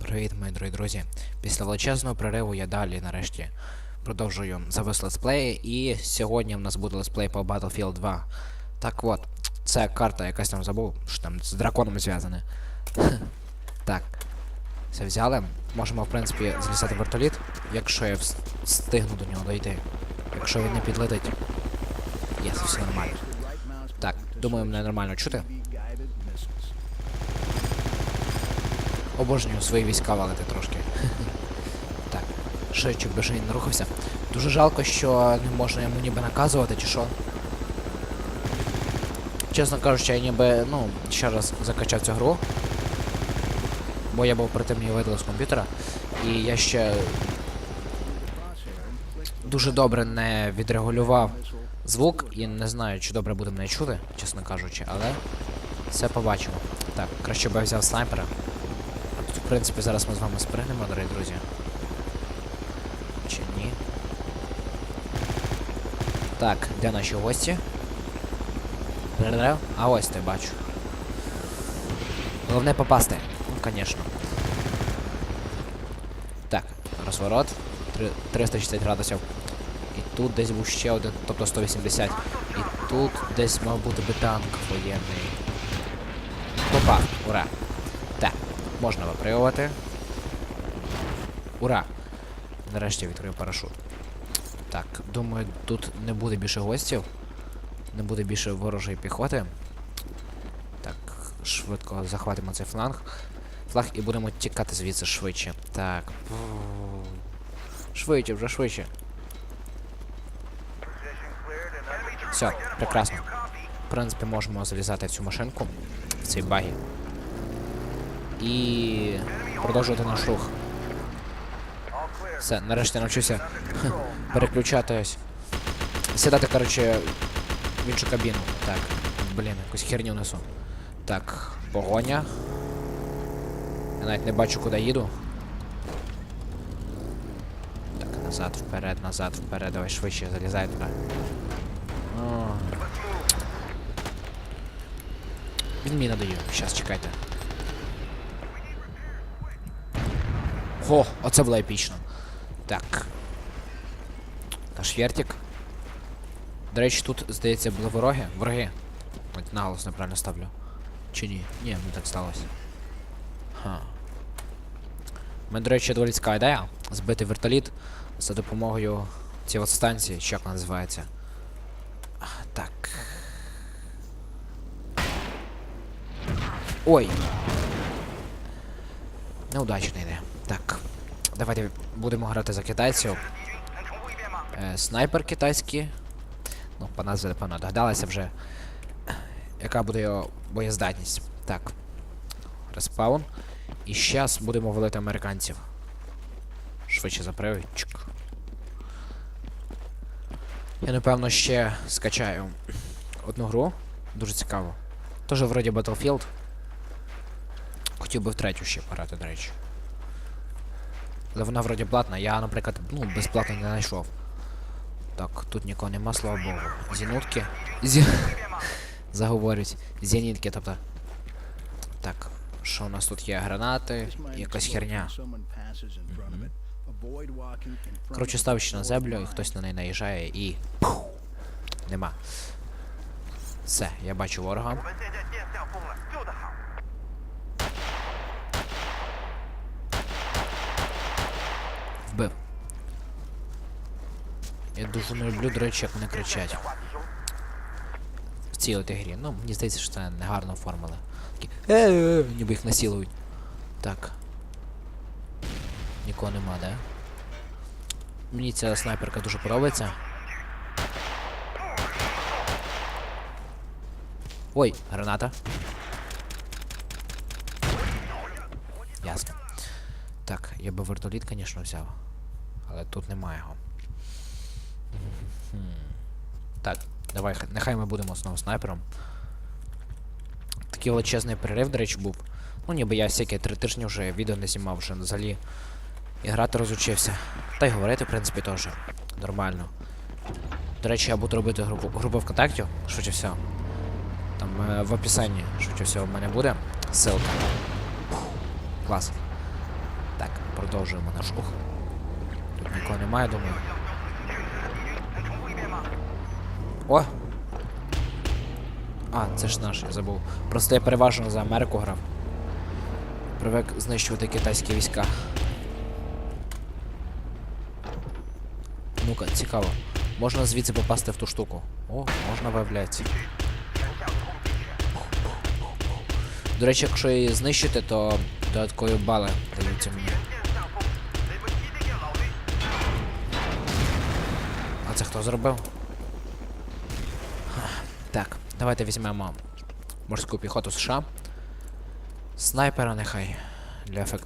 Привіт, мої дорогі друзі. Після величезного прориву я далі нарешті продовжую завис летсплеї, і сьогодні в нас буде летсплей по Battlefield 2. Так от, це карта якась там забув, що там з драконом зв'язане. так. Все взяли. Можемо, в принципі, залізати вертоліт, якщо я встигну до нього дойти. Якщо він не підлетить. Є, все нормально. Так, думаю, мене нормально чути. Обожнюю свої війська валити трошки. так, ж він не рухався. Дуже жалко, що не можна йому ніби наказувати, чи що. Чесно кажучи, я ніби, ну, ще раз закачав цю гру. Бо я був при тим її видали з комп'ютера. І я ще дуже добре не відрегулював звук і не знаю, чи добре буде мене чути, чесно кажучи, але все побачимо. Так, краще б я взяв снайпера. Принципі, зараз ми з вами спригнемо, дорогі друзі. Чи ні? Так, де наші гості? А ось ти бачу. Головне попасти. Ну, звісно. Так, розворот. 360 градусів. І тут десь був ще один, тобто 180. І тут десь мав бути би танк воєнний. Попав, ура. Можна випригувати. Ура! Нарешті відкрив парашут. Так, думаю, тут не буде більше гостів. Не буде більше ворожої піхоти. Так, швидко захватимо цей фланг. Флаг і будемо тікати звідси швидше. Так. Швидше, вже швидше. Все, прекрасно. В принципі, можемо залізати в цю машинку, в цей багі. І продовжувати наш рух. Все, нарешті навчуся переключатись. Сідати, коротше, в іншу кабіну. Так, блін, якусь херню несу. Так, погоня. Я навіть не бачу, куди їду. Так, назад, вперед, назад, вперед, давай швидше залізай туди. Він мені надає. Щас, чекайте. О, оце було епічно. Так. Наш вертик. До речі, тут, здається, були вороги. Вороги. Наголос неправильно ставлю. Чи ні? Ні, не так сталося. Ха. У мене, до речі, доволі цікава ідея. Збити вертоліт за допомогою цієї от станції, що як вона називається. Так. Ой. Неудачна ідея. Давайте будемо грати за китайців. Е, снайпер китайський. Ну, по назві, напевно, догадалися вже. Яка буде його боєздатність. Так. Респаун. І зараз будемо валити американців. Швидше. Чик. Я напевно ще скачаю одну гру. Дуже цікаво. Тоже вроді Battlefield. Хотів би в третю ще пограти, до речі. Але вона вроді платна, я, наприклад, ну, безплатно не знайшов. Так, тут нікого нема, слава Богу. Зінутки. Зі... Заговорюють. Зенітки, тобто. Так, що у нас тут є? Гранати, якась херня. Коротше, ставиш на землю, і хтось на неї наїжджає і. Пух! Нема. Все, я бачу ворога. Я дуже не люблю, до речі, як вони кричать. В цій от грі. Ну, мені здається, що це негарно оформили. Такі. Е-е-е, ніби їх насілують. Так. Нікого нема, да? Мені ця снайперка дуже подобається. Ой, граната. Ясно. Так, я би вертоліт, звісно, взяв. Але тут немає його. Мгм. Так, давай, нехай ми будемо знову снайпером. Такий величезний перерив, до речі, був. Ну, ніби я всякі три тижні вже відео не знімав, вже взагалі. І грати розучився. Та й говорити, в принципі, теж. Нормально. До речі, я буду робити групу, групу ВКонтакті, швидше всього. Там е, в описанні, швидше всього, в мене буде ссылка. Клас. Так, продовжуємо наш рух. Тут нікого немає, думаю. О! А, це ж наш, я забув. Просто я переважно за Америку грав. Привик знищувати китайські війська. Ну-ка, цікаво. Можна звідси попасти в ту штуку. О, можна виявляється. До речі, якщо її знищити, то додаткові бали даються мені. А це хто зробив? Так, давайте візьмемо морську піхоту США. Снайпера нехай для ефекту.